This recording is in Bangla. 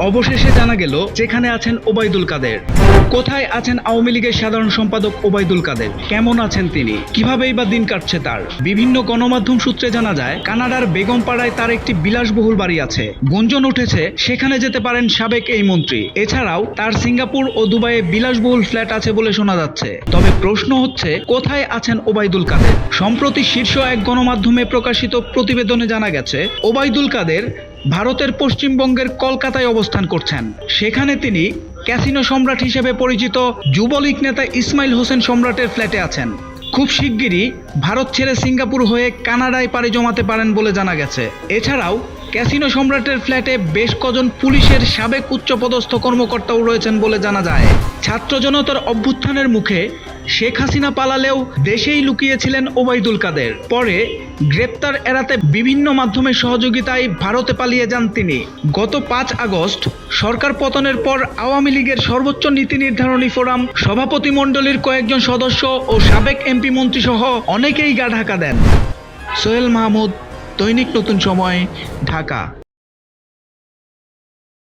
অবশেষে জানা গেল যেখানে আছেন ওবায়দুল কাদের। কোথায় আছেন আওয়ামী লীগের সাধারণ সম্পাদক ওবায়দুল কাদের? কেমন আছেন তিনি? কিভাবেই বা দিন কাটছে তার? বিভিন্ন গণমাধ্যম সূত্রে জানা যায়, কানাডার বেগমপাড়ায় তার একটি বিলাসবহুল বাড়ি আছে। গুঞ্জন উঠেছে, সেখানে যেতে পারেন সাবেক এই মন্ত্রী। এছাড়াও তার সিঙ্গাপুর ও দুবাইয়ে বিলাসবহুল ফ্ল্যাট আছে বলে শোনা যাচ্ছে। তবে প্রশ্ন হচ্ছে, কোথায় আছেন ওবায়দুল কাদের? সম্প্রতি শীর্ষ এক গণমাধ্যমে প্রকাশিত প্রতিবেদনে জানা গেছে, ওবায়দুল কাদের ভারতের পশ্চিমবঙ্গের কলকাতায় অবস্থান করছেন। সেখানে তিনি ক্যাসিনো সম্রাট হিসেবে পরিচিত যুবলীগ নেতা ইসমাইল হোসেন সম্রাটের ফ্ল্যাটে আছেন। খুব শিগগিরই ভারত ছেড়ে সিঙ্গাপুর হয়ে কানাডায় পাড়ি জমাতে পারেন বলে জানা গেছে। এছাড়াও ক্যাসিনো সম্রাটের ফ্ল্যাটে বেশ কজন পুলিশের সাবেক উচ্চপদস্থ কর্মকর্তাও রয়েছেন বলে জানা যায়। ছাত্র জনতার অভ্যুত্থানের মুখে শেখ হাসিনা পালালেও দেশেই লুকিয়েছিলেন ওবায়দুল কাদের। পরে গ্রেপ্তার এড়াতে বিভিন্ন মাধ্যমে সহযোগিতায় ভারতে পালিয়ে যান তিনি। গত পাঁচ আগস্ট সরকার পতনের পর আওয়ামী লীগের সর্বোচ্চ নীতি নির্ধারণী ফোরাম সভাপতি মণ্ডলীর কয়েকজন সদস্য ও সাবেক এমপি মন্ত্রী সহ অনেকেই গা ঢাকা দেন। সোহেল মাহমুদ, দৈনিক নতুন সময়, ঢাকা।